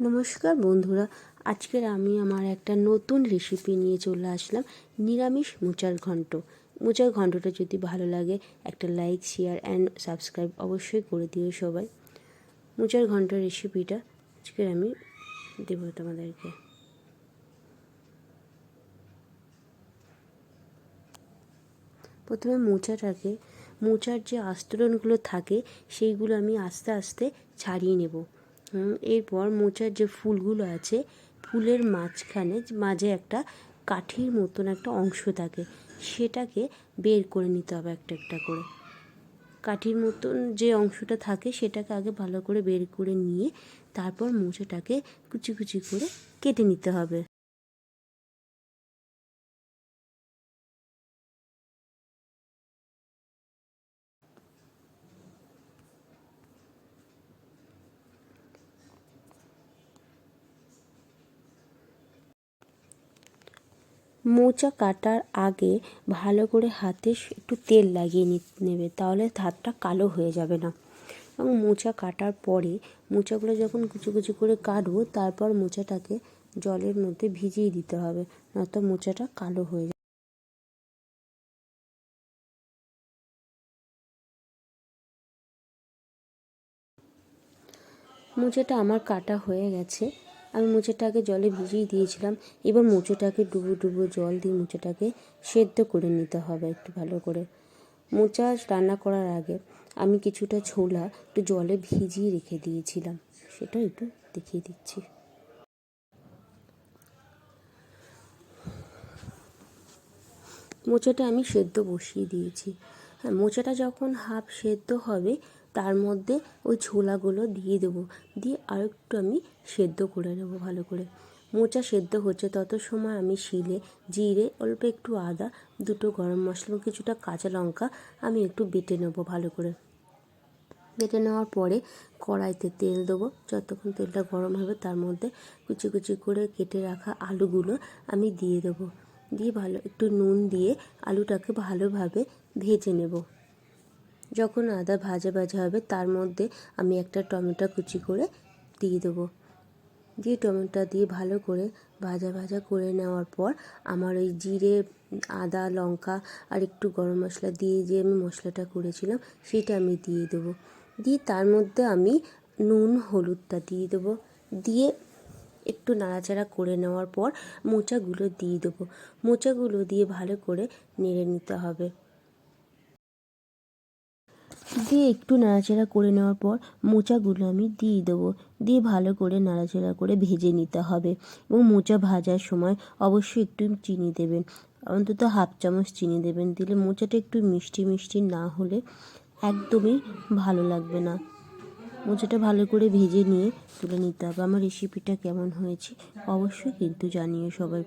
নমস্কার বন্ধুরা, আজকের আমি আমার একটা নতুন রেসিপি নিয়ে চলে আসলাম, নিরামিষ মোচার ঘন্ট। মোচার ঘন্টটা যদি ভালো লাগে, একটা লাইক শেয়ার অ্যান্ড সাবস্ক্রাইব অবশ্যই করে দিও সবাই। মোচার ঘণ্টার রেসিপিটা আজকের আমি দেব তোমাদেরকে। প্রথমে মোচাটাকে, মোচার যে আস্তরণগুলো থাকে, সেইগুলো আমি আস্তে আস্তে ছাড়িয়ে নেব। এরপর মোচার যে ফুলগুলো আছে, ফুলের মাঝখানে মাঝে একটা কাঠির মতন একটা অংশ থাকে, সেটাকে বের করে নিতে হবে একটা একটা করে। কাঠির মতন যে অংশটা থাকে, সেটাকে আগে ভালো করে বের করে নিয়ে তারপর মোচাটাকে কুচি কুচি করে কেটে নিতে হবে। মোচা কাটার আগে ভালো করে হাতে একটু তেল লাগিয়ে নেবে, তাহলে হাতটা কালো হয়ে যাবে না। এবং মোচা কাটার পরে মোচাগুলো যখন কুচি কুচি করে কাটবো, তারপর মোচাটাকে জলের মধ্যে ভিজিয়ে দিতে হবে, নয়তো মোচাটা কালো হয়ে যাবে। মোচাটা আমার কাটা হয়ে গেছে। আমি মোচাটাকে জলে ভিজিয়ে দিয়েছিলাম। এবার মোচাটাকে ডুবো ডুবো জল দিয়ে মোচাটাকে সেদ্ধ করে নিতে হবে একটু ভালো করে। মোচা রান্না করার আগে আমি কিছুটা ছোলা একটু জলে ভিজিয়ে রেখে দিয়েছিলাম। সেটা একটু দেখিয়ে দিচ্ছি। মোচাটা আমি সেদ্ধ বসিয়ে দিয়েছি। হ্যাঁ মোচাটা যখন হাফ সেদ্ধ হবে তার মধ্যে ওই ছোলাগুলো দিয়ে দেবো। দিয়ে আরেকটু আমি সেদ্ধ করে নেব ভালো করে। মোচা সেদ্ধ হচ্ছে তত সময় আমি শিলে, জিরে, অল্প একটু আদা, দুটো গরম মশলা কিছুটা কাঁচা লঙ্কা আমি একটু বেটে নেব ভালো করে। বেটে নেওয়ার পরে কড়াইতে তেল দেবো। যতক্ষণ তেলটা গরম হবে তার মধ্যে কুচি কুচি করে কেটে রাখা আলুগুলো আমি দিয়ে দেবো। দিয়ে ভালো একটু নুন দিয়ে আলুটাকে ভালোভাবে ভেজে নেব। যখন আদা ভাজা ভাজা হবে, তার মধ্যে আমি একটা টমেটো কুচি করে দিয়ে দেবো। দিয়ে টমেটো দিয়ে ভালো করে ভাজা ভাজা করে নেওয়ার পর আমার ওই জিরে, আদা, লঙ্কা আর একটু গরম মশলা দিয়ে যে আমি মশলাটা করেছিলাম, সেটা আমি দিয়ে দেবো। দিয়ে তার মধ্যে আমি নুন, হলুদটা দিয়ে দেবো। দিয়ে একটু নাড়াচাড়া করে নেওয়ার পর মোচাগুলো দিয়ে দেবো। মোচাগুলো দিয়ে ভালো করে নেড়ে নিতে হবে। দিয়ে একটু নাড়াচাড়া করে নেওয়ার পর মোচাগুলো আমি দিয়ে দেবো। দিয়ে ভালো করে নাড়াচাড়া করে ভেজে নিতে হবে এবং মোচা ভাজার সময় অবশ্যই একটু চিনি দেবেন। অন্তত হাফ চামচ চিনি দেবেন। দিলে মোচাটা একটু মিষ্টি মিষ্টি না হলে একদমই ভালো লাগবে না। মোচাটা ভালো করে ভেজে নিয়ে তুলে নিতে হবে। আমার রেসিপিটা কেমন হয়েছে অবশ্যই কিন্তু জানিও সবাই।